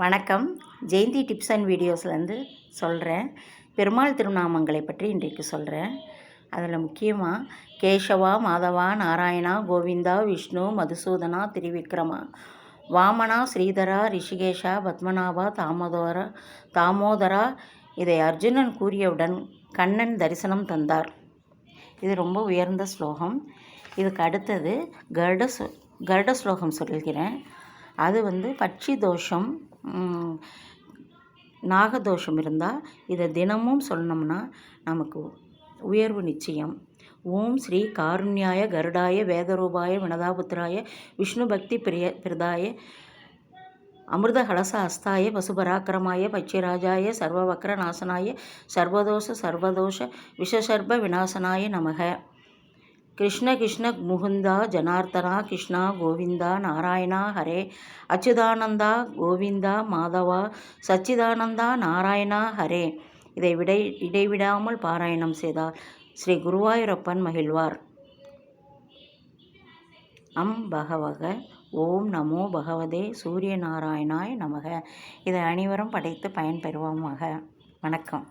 வணக்கம். Jayanthi tips and வீடியோஸ்லேருந்து சொல்கிறேன் பெருமாள் திருநாமங்களை பற்றி இன்றைக்கு சொல்கிறேன் அதில் முக்கியமாக கேசவா மாதவா நாராயணா கோவிந்தா விஷ்ணு மதுசூதனா திரிவிக்ரமா வாமனா ஸ்ரீதரா ரிஷிகேஷா பத்மநாபா தாமோதரா தாமோதரா இதை அர்ஜுனன் கூறியவுடன் கண்ணன் தரிசனம் தந்தார். இது ரொம்ப உயர்ந்த ஸ்லோகம். இதுக்கு அடுத்தது கருட கருட ஸ்லோகம் சொல்கிறேன். அது வந்து பட்சி தோஷம் நாகதோஷம் இருந்தால் இதை தினமும் சொன்னோம்னா நமக்கு உயர்வு நிச்சயம். ஓம் ஸ்ரீ காருண்யாய கருடாய வேதரூபாய வினதாபுத்திராய விஷ்ணு பக்தி பிரிய பிரதாய அமிர்த கலச அஸ்தாய பசுபராக்கிரமாய பட்சிராஜாய சர்வவக்ர நாசனாய சர்வதோஷ சர்வதோஷ விஷசர்ப விநாசனாய நமக. கிருஷ்ண கிருஷ்ண முகுந்தா ஜனார்த்தனா கிருஷ்ணா கோவிந்தா நாராயணா ஹரே அச்சுதானந்தா கோவிந்தா மாதவா சச்சிதானந்தா நாராயணா ஹரே. இதை விடை இடைவிடாமல் பாராயணம் செய்தார் ஸ்ரீ குருவாயூரப்பன் மகிழ்வார். அம் பகவக ஓம் நமோ பகவதே சூரிய நாராயணாய் நமக. இதை அனைவரும் படைத்து பயன்பெறுவோமாக. வணக்கம்.